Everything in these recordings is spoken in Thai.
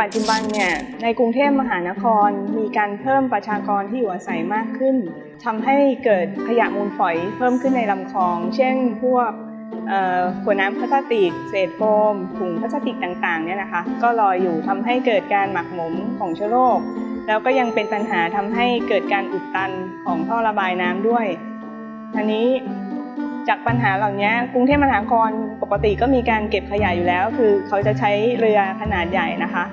ปัจจุบันเนี่ยในกรุงเทพมหานครมีการเพิ่มประชากรที่อยู่อาศัยมากขึ้นทำให้เกิดขยะมูลฝอยเพิ่มขึ้นในลำคลอง เช่น พวกขวดน้ำพลาสติก เศษโฟมถุงพลาสติกต่างๆเนี่ยนะคะ ก็ลอยอยู่ทำให้เกิดการหมักหมมของเชื้อโรคแล้วก็ยังเป็นปัญหาทำให้เกิดการอุดตันของท่อระบายน้ำด้วยอันนี้จากปัญหาเหล่านี้กรุงเทพมหานคร ปกติก็มีการเก็บขยะอยู่แล้ว คือเขาจะใช้เรือขนาดใหญ่นะคะ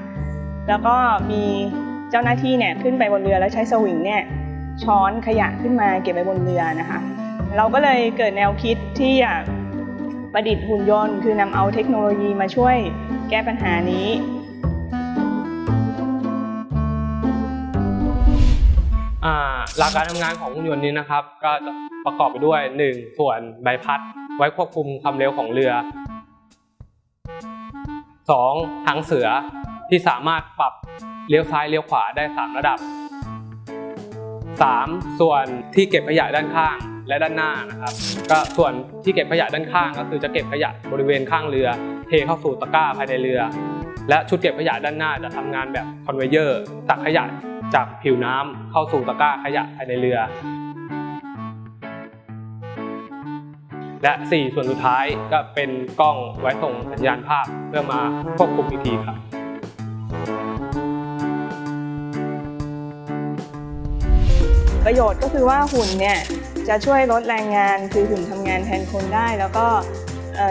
แล้วก็มีเจ้าหน้าที่เนี่ยขึ้นไปบนเรือแล้วใช้สวิงเนี่ยช้อนขยะขึ้นมาเก็บไว้บนเรือนะคะ เราก็เลยเกิดแนวคิดที่อยากประดิษฐ์หุ่นยนต์ คือนำเอาเทคโนโลยีมาช่วยแก้ปัญหานี้ หลักการทำงานของหุ่นยนต์นี้นะครับ ก็จะประกอบไปด้วย 1 ส่วนใบพัด ไว้ควบคุมความเร็วของเรือ 2. หางเสือที่สามารถปรับเลี้ยวซ้ายเลี้ยวขวาได้ 3 ระดับ 3. ส่วนที่เก็บขยะด้านข้างและด้านหน้านะครับ ก็ส่วนที่เก็บขยะด้านข้าง ก็คือจะเก็บขยะบริเวณข้างเรือ เทเข้าสู่ตะกร้าภายในเรือ และชุดเก็บขยะด้านหน้าจะทำงานแบบคอนเวเยอร์ตักขยะ จากผิวน้ำเข้าสู่ตะกร้าขยะภายในเรือ และ 4 ส่วนสุดท้ายก็เป็นกล้องไว้ส่งสัญญาณภาพเพื่อมาควบคุมอีกทีครับประโยชน์ก็คือว่าหุ่นเนี่ยจะช่วยลดแรงงานคือหุ่นทำงานแทนคนได้ แล้วก็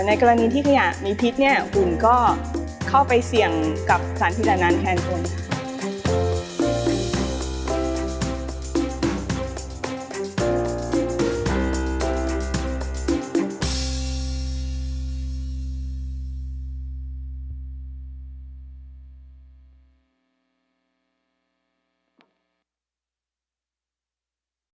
ในกรณีที่ขยะมีพิษเนี่ยหุ่นก็เข้าไปเสี่ยงกับสารพิษเหล่านั้นแทนคนค่ะ